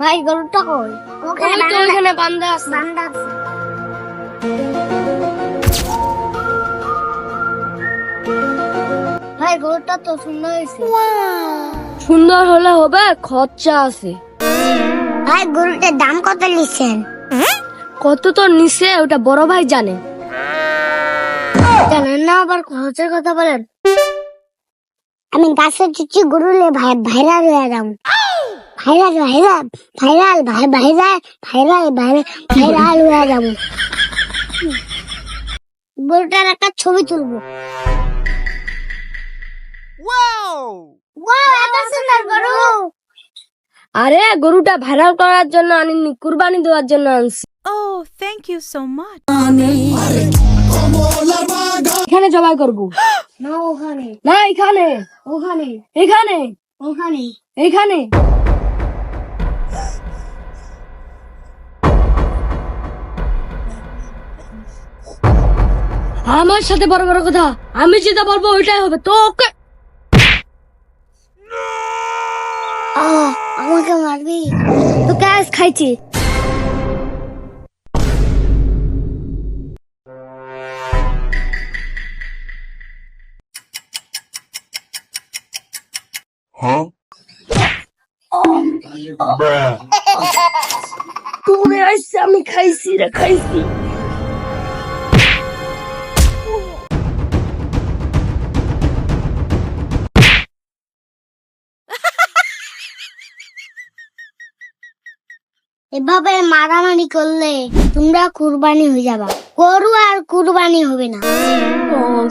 ভাই গরুটা কই? ওখানে ওইখানে বান্ধা আছে। বান্দা আছে। ভাই গরুটা তো সুন্দর হয়েছে। সুন্দর হলে হবে খরচা আছে। ভাই গরুটার দাম কত নিচ্ছেন কত তো নিচে ওটা বড় ভাই জানে। জানেন না আবার খরচের কথা বলেন। আমি গাছের চুচি গরুলে ভাই ভাইরাল হয়ে যাম। ভাইরাল ভাইরাল ভাইরাল ভাই ভাইরাল ভাইরাল ভাইরাল ভাইরাল হয়ে যাব। গরুটার একটা ছবি তুলবো। আরে গরুটা ভাইরাল করার জন্য আনিনি কুরবানি দেওয়ার জন্য আনছি। Oh, thank you so much. এখানে জবাই করব। না ওখানে। না এখানে। ওখানে। এখানে। ওখানে। এখানে। আমার সাথে বড় বড় কথা আমি যেটা বলব ওইটাই হবে। তো ওকে আমাকে মারবি? তো গ্যাস খাইছি। তোরে আসছে আমি খাইছি রে খাইছি এভাবে মারামারি করলে তোমরা কুরবানি হয়ে যাবা। গরু আর কুরবানি হবে না।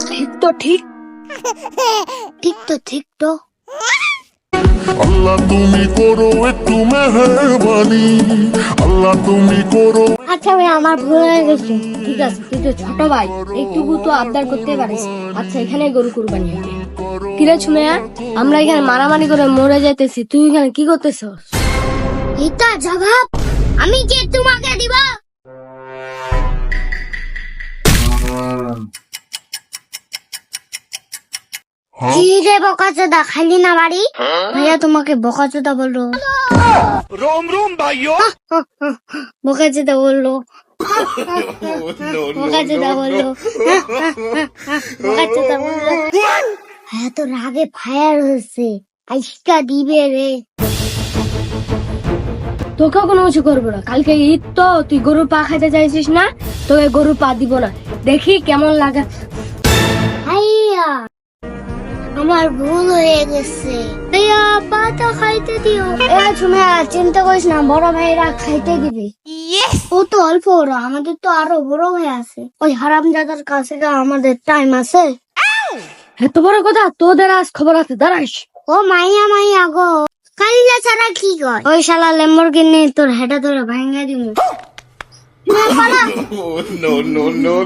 ঠিক তো ঠিক। ঠিক তো ঠিক তো। আল্লাহ তুমি করো একটু মেহরবানি। আল্লাহ তুমি করো আচ্ছা ভাই আমার ভুল হয়ে গেছে। ঠিক আছে তুই তো ছোট ভাই একটুকু তো আবদার করতে পারিস। আচ্ছা এখানে গরু কুরবানি হবে কিরে ছুমেয়া আমরা এখানে মারামারি করে মরে যাইতেছি তুই এখানে কি করতেছস? এটা জবাব আমি যে তোমাকে দিব? কি রে বকাচোদা খালি না বাড়ি? ভাইয়া তোমাকে বকাচোদা বলল। রোম রোম ভাইও বকাচোদা বলল। বকাচোদা বলল। বকাচোদা বলল। হ্যাঁ তো রাগে ফায়ার হয়েছে। আইসকা দিবে রে। তোকে কোনো কিছু করব না। কালকে ঈদ তো তুই গরুর পা খাইতে চাইছিস না? তোকে গরুর পা দিব না। দেখি কেমন লাগে। আমার ভুল হয়ে গেছে। পাটা খাইতে দিও। এ তুমি আর চিন্তা করিস না বড় ভাইরা খাইতে দিবে। Yes! ও তো অল্প বড় আমাদের তো আরও বড় ভাই আছে। ওই হারাম দাদার কাছে আমাদের টাইম আছে। এত বড় কথা তোদের আজ খবর আছে দাঁড়াইস। ও মাইয়া মাইয়া গো। কালিলা ছাড়া কি কয়? ওই শালা লেম্বরগিনি তোর হেডা তোর ভাঙ্গা দিমু। No no no